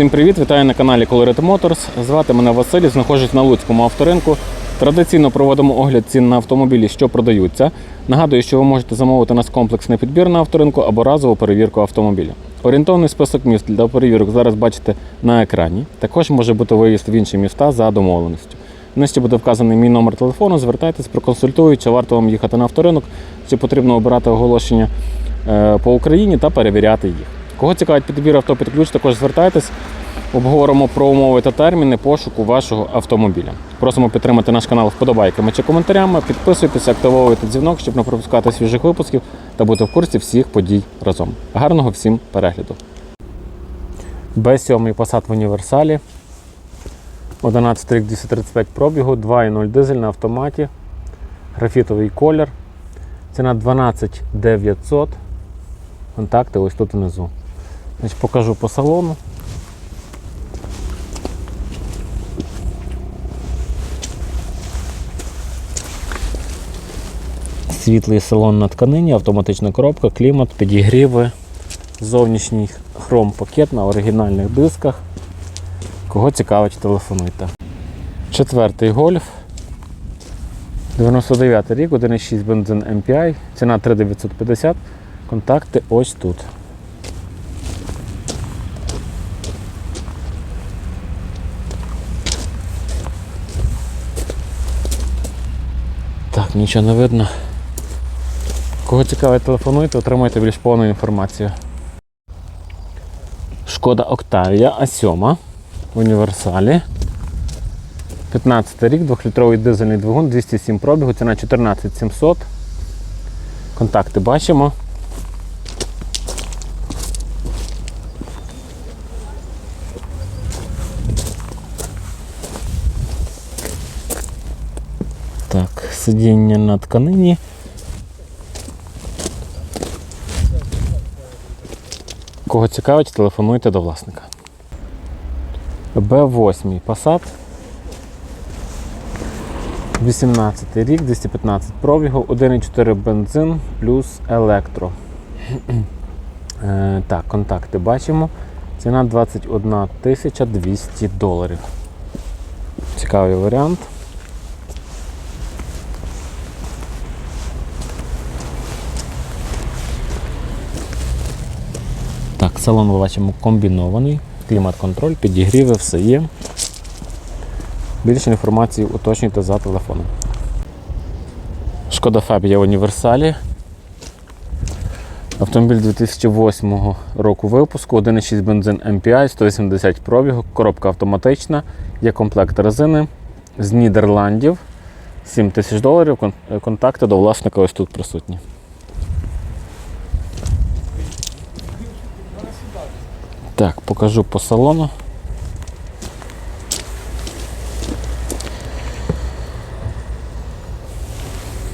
Всім привіт! Вітаю на каналі Colorit Motors. Звати мене Василь, знаходжусь на Луцькому авторинку. Традиційно проводимо огляд цін на автомобілі, що продаються. Нагадую, що ви можете замовити нас комплексний підбір на авторинку або разову перевірку автомобіля. Орієнтовний список міст для перевірок зараз бачите на екрані. Також може бути виїзд в інші міста за домовленістю. Нижче буде вказаний мій номер телефону. Звертайтесь, проконсультують, чи варто вам їхати на авторинок, чи потрібно обирати оголошення е, по Україні та перевіряти їх. Кого цікавить підбір авто під ключ, також звертайтесь. Обговоримо про умови та терміни пошуку вашого автомобіля. Просимо підтримати наш канал вподобайками чи коментарями. Підписуйтесь, активовуйте дзвінок, щоб не пропускати свіжих випусків та бути в курсі всіх подій разом. Гарного всім перегляду. Б7 Passat в універсалі. 11 рік 235 пробігу, 2.0 дизель на автоматі. Графітовий колір. Ціна 12 900. Контакти ось тут внизу. Значить, покажу по салону. Світлий салон на тканині, автоматична коробка, клімат, підігріви, зовнішній хром-пакет на оригінальних дисках. Кого цікавить, телефонуйте. Четвертий гольф. 99 рік, 1,6 бензин MPI, ціна 3950. Контакти ось тут. Так, нічого не видно. Кого цікавить, телефонуйте, отримайте більш повну інформацію. Шкода Октавія А7 в універсалі. 15 рік, 2-літровий дизельний двигун, 207 пробігу, ціна 14700. Контакти бачимо. Так, сидіння на тканині. Кого цікавить, телефонуйте до власника. Б8 Passat. 18 рік, 215 пробігу, 1,4 бензин плюс електро. Е, так, контакти бачимо. Ціна 21 200 доларів. Цікавий варіант. Так, салон ми бачимо комбінований, клімат-контроль, підігріви, все є. Більше інформації уточнюйте за телефоном. Шкода Фабія в універсалі. Автомобіль 2008 року випуску, 1,6 бензин MPI, 180 пробігу, коробка автоматична, є комплект резини з Нідерландів. 7 тисяч доларів. Контакти до власника ось тут присутні. Так, покажу по салону.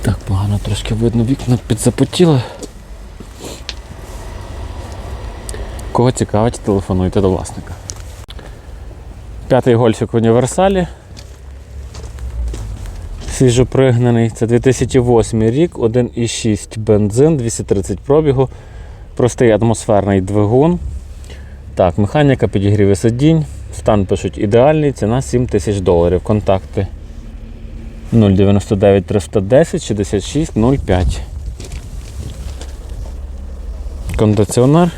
Так, погано трошки видно, вікна підзапотіли. Кого цікавить, телефонуйте до власника. П'ятий гольфік в універсалі. Свіжопригнаний. Це 2008 рік, 1,6 бензин, 230 пробігу. Простий атмосферний двигун. Так, механіка підігріве сидінь. Стан пишуть ідеальний, ціна 7 тисяч доларів. Контакти 099 310 66 05. Кондиціонер.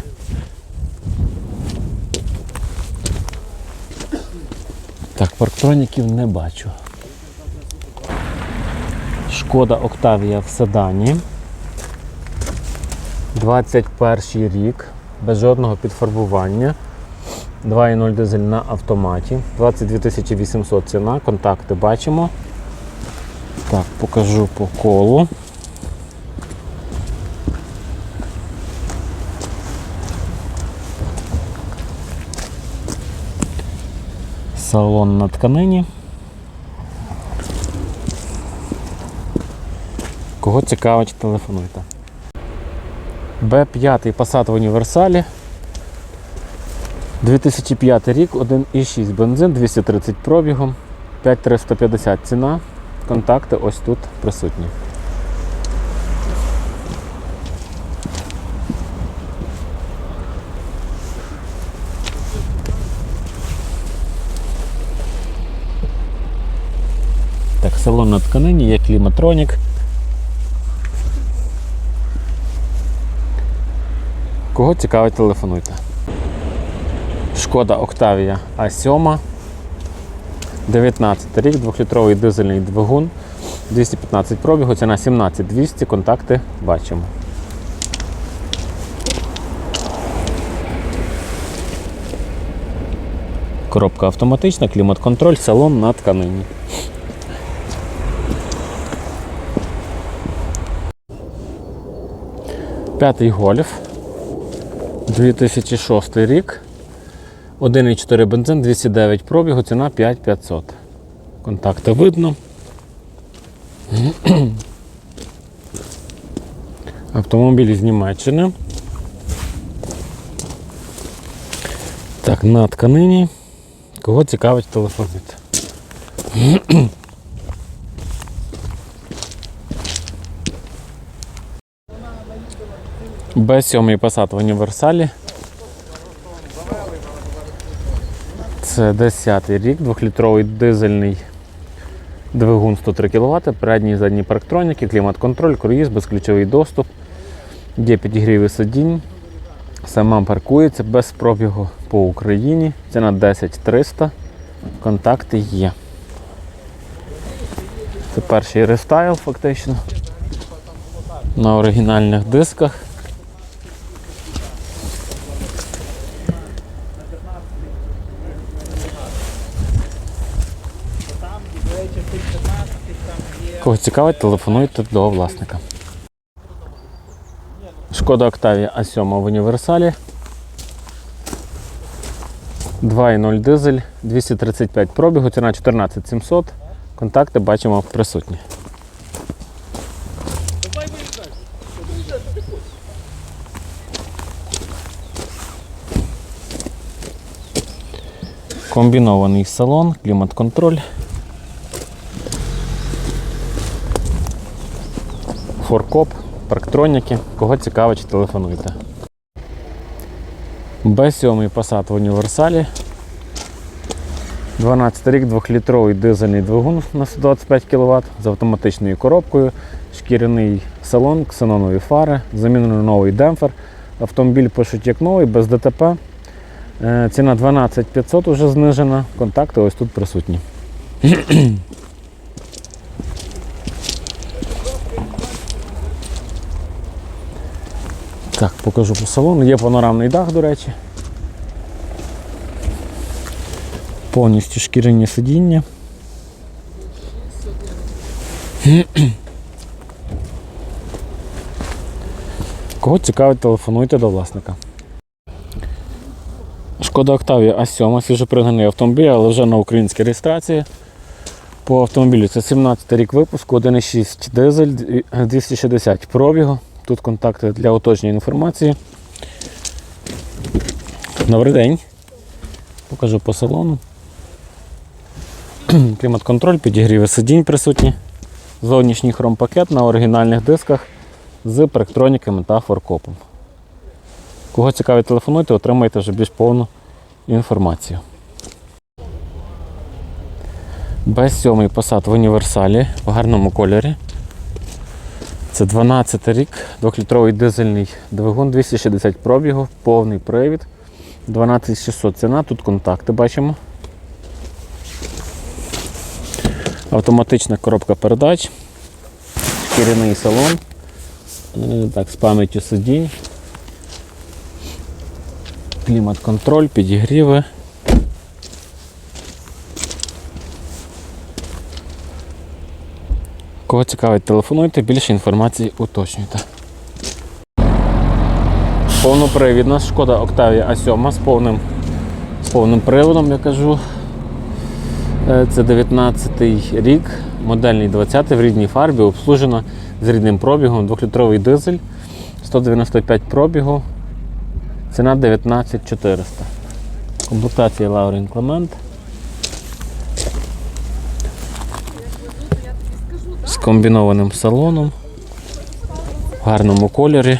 Так, парктроніків не бачу. Шкода Октавія в седані. 21 рік, без жодного підфарбування. 2.0 дизель на автоматі. 22 800 ціна, контакти бачимо. Так, покажу по колу. Салон на тканині. Кого цікавить, телефонуйте. Б5 Passat в універсалі. 2005 рік, 1,6 бензин, 230 пробігом, 5350 ціна. Контакти ось тут присутні. Так, салон на тканині, є кліматронік. Кого цікавить, телефонуйте. Шкода Octavia A7. 19 рік, 2-літровий дизельний двигун, 215 пробігу, ціна 17200, контакти бачимо. Коробка автоматична, клімат-контроль, салон на тканині. П'ятий гольф. 2006 рік. 1,4 бензин, 209 пробігу, ціна 5500. Контакти видно. Автомобіль з Німеччини. Так, на тканині. Кого цікавить, телефонуйте. Б7 Passat в універсалі. Це 10 рік, 2-літровий дизельний двигун 103 кВт, передні і задні парктроніки, клімат-контроль, круїз, безключовий доступ, є підігріви сидінь. Сама паркується без пробігу по Україні. Ціна 10 300. Контакти є. Це перший рестайл фактично. На оригінальних дисках. Кого цікавить, телефонуйте до власника. Шкода Octavia A7 в універсалі. 2.0 дизель, 235 пробігу, ціна 14700. Контакти бачимо присутні. Комбінований салон, клімат-контроль. Форкоп, парктроніки. Кого цікавить, телефонуйте. Б7 Passat в універсалі. 12 рік, 2-літровий дизельний двигун на 125 кВт з автоматичною коробкою, шкіряний салон, ксенонові фари, замінений новий демпфер. Автомобіль пишуть як новий, без ДТП. Е, Ціна 12 500 вже знижена. Контакти ось тут присутні. Так, покажу по салону. Є панорамний дах, до речі. Повністю шкіряні сидіння. Кого цікавить, телефонуйте до власника. Шкода Octavia A7, свіжопригнаний автомобіль, але вже на українській реєстрації. По автомобілю це 17 рік випуску, 1,6 дизель, 260 пробігу. Тут контакти для уточнення інформації. Добрий день. Покажу по салону. Клімат-контроль, підігріви сидінь присутні. Зовнішній хромпакет на оригінальних дисках з парктроніками та форкопом. Кого цікавить, телефонуйте, отримаєте вже більш повну інформацію. Б7 Passat в універсалі в гарному кольорі. Це 12 рік, 2-літровий дизельний двигун, 260 пробігу, повний привід, 12600 ціна, тут контакти бачимо. Автоматична коробка передач, шкіряний салон, е, так, з пам'яттю сидінь, клімат-контроль, підігріви. Кого цікавить, телефонуйте, більше інформації уточнюйте. Повнопривідна шкода Octavia A7 з повним, з повним приводом, я кажу. Е, Це 19 рік, модельний 20 в рідній фарбі, обслужена з рідним пробігом, 2-літровий дизель, 195 пробігу, ціна 19400. Комплектація Laurent Clement. Комбінованим салоном, в гарному кольорі.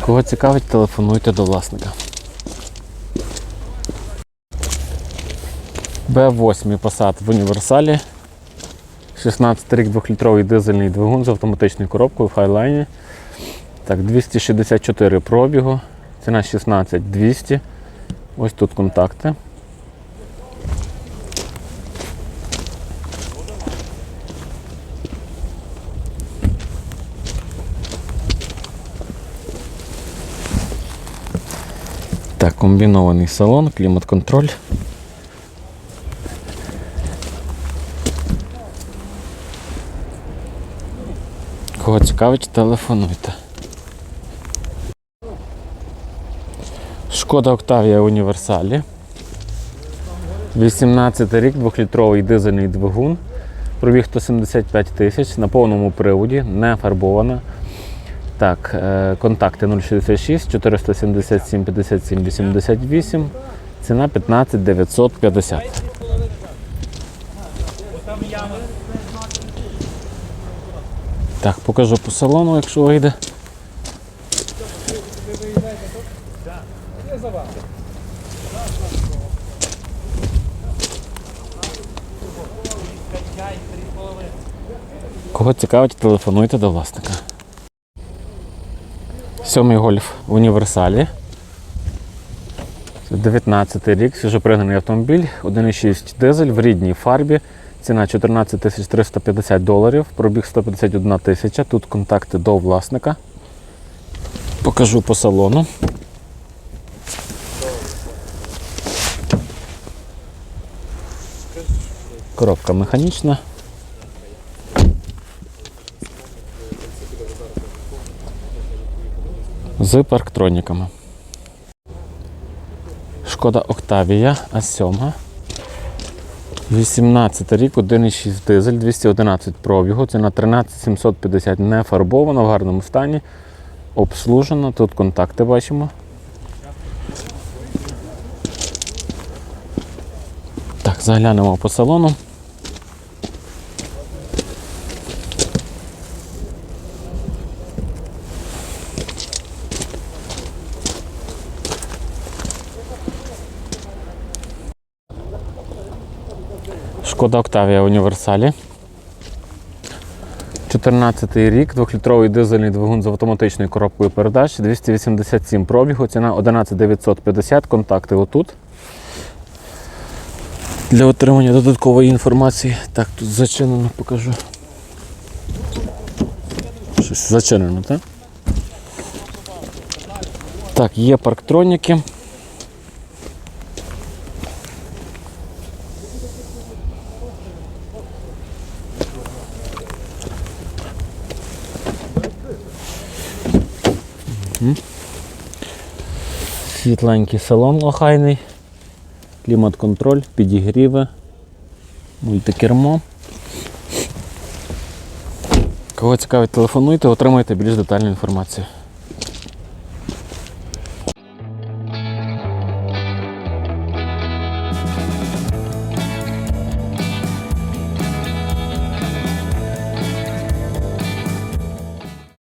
Кого цікавить, телефонуйте до власника. Б8 Passat в універсалі. 16 рік 2-літровий дизельний двигун з автоматичною коробкою в хайлайні. Так, 264 пробігу. Ціна 16 200. Ось тут контакти. Так, комбінований салон, клімат-контроль. Кого цікавить, телефонуйте. Шкода Октавія Універсалі. 18 рік, 2-літровий дизельний двигун. Пробіг 175 тисяч на повному приводі, не фарбована. Так, е, контакти 066 477 57 88. Ціна 15 950. Так, покажу по салону, якщо вийде. Кого цікавить, телефонуйте до власника. Сьомий гольф в універсалі. 19 рік, свіжопригнаний автомобіль, 1,6 дизель в рідній фарбі. Ціна 14 350 доларів, пробіг 151 тисяча. Тут контакти до власника. Покажу по салону. Коробка механічна. З парктроніками. Шкода Октавія А7. 18 рік, 1,6 дизель, 211 пробігу. Ціна 13 750 не фарбована, в гарному стані. Обслужена. Тут контакти бачимо. Так, заглянемо по салону. Шкода Октавія Універсалі. 14 рік, 2-літровий дизельний двигун з автоматичною коробкою передач, 287 пробігу, ціна 11 950, контакти отут. Для отримання додаткової інформації. Так, тут зачинено покажу. Щось зачинено, так? Так, є парктроніки. Світленький салон охайний, клімат-контроль, підігріви, мультикермо. Кого цікавить, телефонуйте, отримайте більш детальну інформацію.